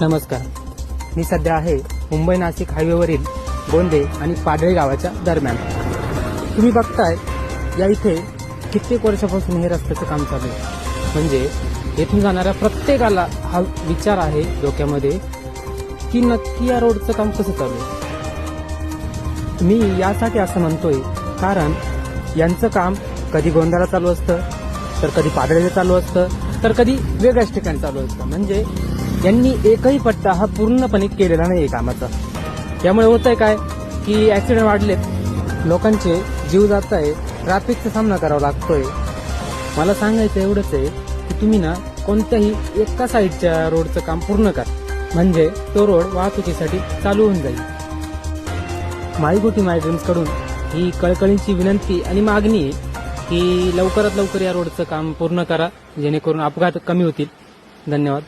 नमस्कार. मी सध्या आहे मुंबई नाशिक हायवेवरील गोंदे आणि पाडळे गावाच्या दरम्यान. तुम्ही बघताय या इथे कित्येक वर्षापासून हे रस्त्याचं काम चालू आहे. म्हणजे येथून जाणाऱ्या प्रत्येकाला हा विचार आहे डोक्यामध्ये की नक्की या रोडचं काम कसं चालू आहे. मी यासाठी असं म्हणतोय कारण यांचं काम कधी गोंधळा चालू असतं तर कधी पाडळेला चालू असतं तर कधी वेगळ्याच ठिकाणी चालू असतं. म्हणजे यांनी एकही पट्टा हा पूर्णपणे केलेला नाही कामाचा. त्यामुळे होतंय काय की ऍक्सिडेंट वाढलेत. लोकांचे जीव जात आहे ट्रॅफिकचा सामना करावा लागतोय. मला सांगायचं एवढंच आहे की तुम्ही ना कोणत्याही एका साईडच्या रोडचं काम पूर्ण करा. म्हणजे तो रोड वाहतुकीसाठी चालू होऊन जाईल. माय गोटी मायकडून ही कळकळींची विनंती आणि मागणी आहे की लवकरात लवकर या रोडचं काम पूर्ण करा जेणेकरून अपघात कमी होतील. धन्यवाद.